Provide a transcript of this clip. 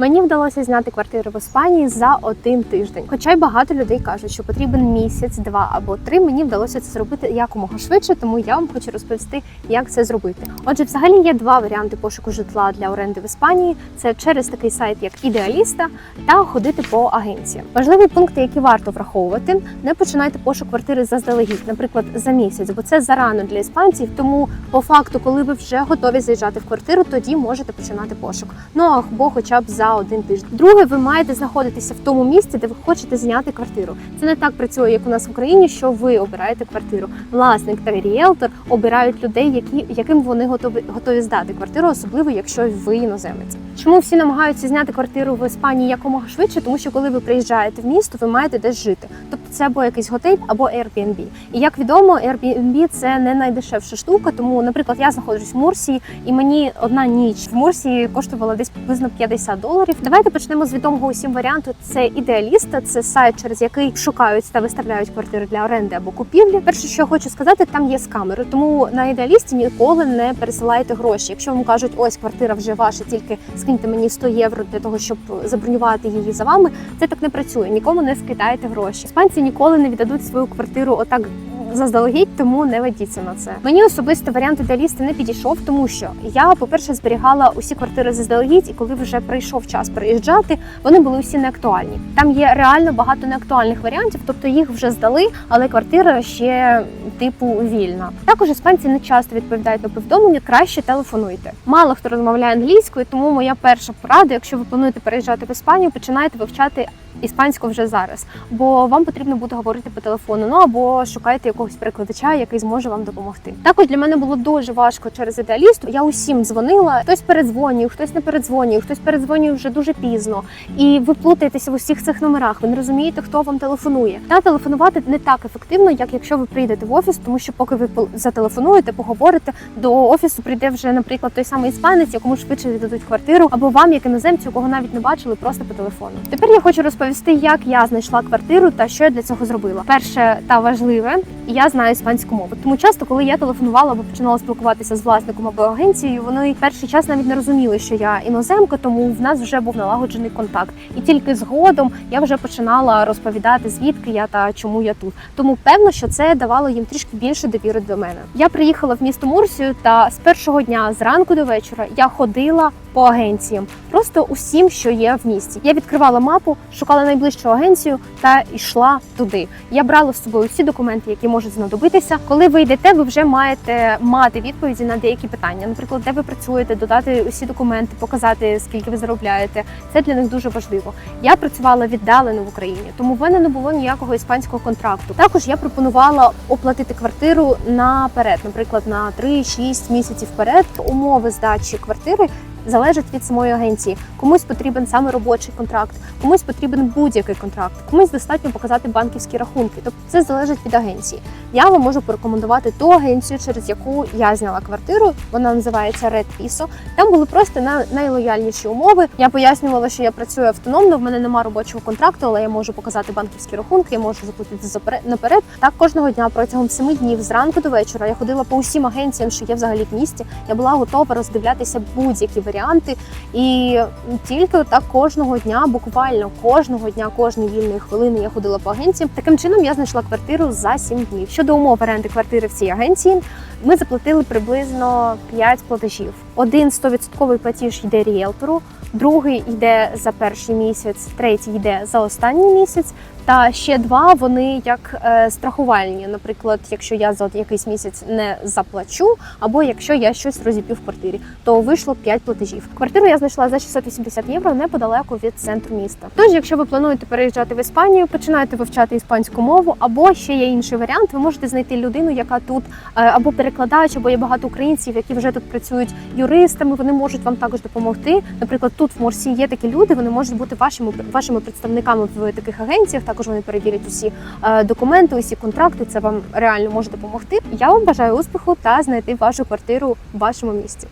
Мені вдалося зняти квартиру в Іспанії за один тиждень. Хоча й багато людей кажуть, що потрібен місяць, два або три. Мені вдалося це зробити якомога швидше, тому я вам хочу розповісти, як це зробити. Отже, взагалі є два варіанти пошуку житла для оренди в Іспанії: це через такий сайт, як ідеаліста, та ходити по агенціям. Важливі пункти, які варто враховувати, не починайте пошук квартири заздалегідь, наприклад, за місяць, бо це зарано для іспанців. Тому по факту, коли ви вже готові заїжджати в квартиру, тоді можете починати пошук. Ну або хоча б за один тиждень. Друге, ви маєте знаходитися в тому місці, де ви хочете зняти квартиру. Це не так працює, як у нас в Україні, що ви обираєте квартиру. Власник та ріелтор обирають людей, які яким вони готові готові здати квартиру, особливо якщо ви іноземець. Чому всі намагаються зняти квартиру в Іспанії якомога швидше? Тому що коли ви приїжджаєте в місто, ви маєте десь жити. Тобто це або якийсь готель, або Airbnb. І як відомо, Airbnb – це не найдешевша штука. Тому, наприклад, я знаходжусь в Мурсії, і мені одна ніч в Мурсії коштувала десь приблизно 50 доларів. Давайте почнемо з відомого усім варіанту. Це ідеаліста, це сайт, через який шукають та виставляють квартири для оренди або купівлі. Перше, що я хочу сказати, там є скамери. Тому на ідеалісті ніколи не пересилайте гроші. Якщо вам кажуть, ось квартира вже ваша, тільки скиньте мені 100 євро для того, щоб забронювати її за вами. Це так не працює. Нікому не скидайте гроші. Іспанці ніколи не віддадуть свою квартиру отак. Заздалегідь, тому не ведіться на це. Мені особисто варіант ідеаліста не підійшов, тому що я, по-перше, зберігала усі квартири заздалегідь, і коли вже прийшов час приїжджати, вони були усі неактуальні. Там є реально багато неактуальних варіантів, тобто їх вже здали, але квартира ще типу вільна. Також іспанці не часто відповідають на повідомлення, краще телефонуйте. Мало хто розмовляє англійською, тому моя перша порада, якщо ви плануєте переїжджати в Іспанію, починайте вивчати іспанську вже зараз, бо вам потрібно буде говорити по телефону, ну або шукайте якогось перекладача, який зможе вам допомогти. Також для мене було дуже важко через ідеалісту. Я усім дзвонила, хтось передзвонює, хтось не передзвонює, хтось передзвонює вже дуже пізно. І ви плутаєтеся в усіх цих номерах. Ви не розумієте, хто вам телефонує. Та телефонувати не так ефективно, як якщо ви прийдете в офіс, тому що поки ви зателефонуєте, поговорите до офісу, прийде вже, наприклад, той самий іспанець, якому швидше віддадуть квартиру, або вам, як іноземцю, кого навіть не бачили, просто по телефону. Тепер я хочу розповісти, як я знайшла квартиру та що я для цього зробила. Перше та важливе, я знаю іспанську мову. Тому часто, коли я телефонувала або починала спілкуватися з власником або агенцією, вони перший час навіть не розуміли, що я іноземка, тому в нас вже був налагоджений контакт. І тільки згодом я вже починала розповідати, звідки я та чому я тут. Тому певно, що це давало їм трішки більше довіри до мене. Я приїхала в місто Мурсію, та з першого дня зранку до вечора я ходила по агенціям, просто усім, що є в місті. Я відкривала мапу, шукала найближчу агенцію та йшла туди. Я брала з собою всі документи, які можуть знадобитися. Коли ви йдете, ви вже маєте мати відповіді на деякі питання. Наприклад, де ви працюєте, додати усі документи, показати скільки ви заробляєте. Це для них дуже важливо. Я працювала віддалено в Україні, тому в мене не було ніякого іспанського контракту. Також я пропонувала оплатити квартиру наперед, наприклад, на 3-6 місяців вперед. Умови здачі квартири залежать від самої агенції. Комусь потрібен саме робочий контракт, комусь потрібен будь-який контракт, комусь достатньо показати банківські рахунки. Тобто це залежить від агенції. Я вам можу порекомендувати ту агенцію, через яку я зняла квартиру. Вона називається Red Piso. Там були просто на- найлояльніші умови. Я пояснювала, що я працюю автономно, в мене немає робочого контракту, але я можу показати банківські рахунки, я можу заплатити наперед. Так кожного дня протягом семи днів зранку до вечора я ходила по усім агенціям, що є взагалі в місті. Я була готова роздивлятися будь-які варіанти. І тільки так кожного дня, буквально кожного дня, кожні вільної хвилини я ходила по агенціям. Таким чином я знайшла квартиру за сім днів. Щодо умов оренди квартири в цій агенції, ми заплатили приблизно 5 платежів. Один 100% платіж йде ріелтору, другий йде за перший місяць, третій йде за останній місяць. Та ще два вони як е, страхувальні. Наприклад, якщо я за якийсь місяць не заплачу, або якщо я щось розіп'ю в квартирі, то вийшло 5 платежів. Квартиру я знайшла за 680 євро неподалеку від центру міста. Тож, якщо ви плануєте переїжджати в Іспанію, починайте вивчати іспанську мову, або ще є інший варіант. Ви можете знайти людину, яка тут е, або перекладач, або є багато українців, які вже тут працюють юристами. Вони можуть вам також допомогти. Наприклад, тут в Морсі є такі люди. Вони можуть бути вашими вашими представниками в таких агенціях. Також вони перевірять усі е, документи, усі контракти. Це вам реально може допомогти. Я вам бажаю успіху та знайти вашу квартиру в вашому місті.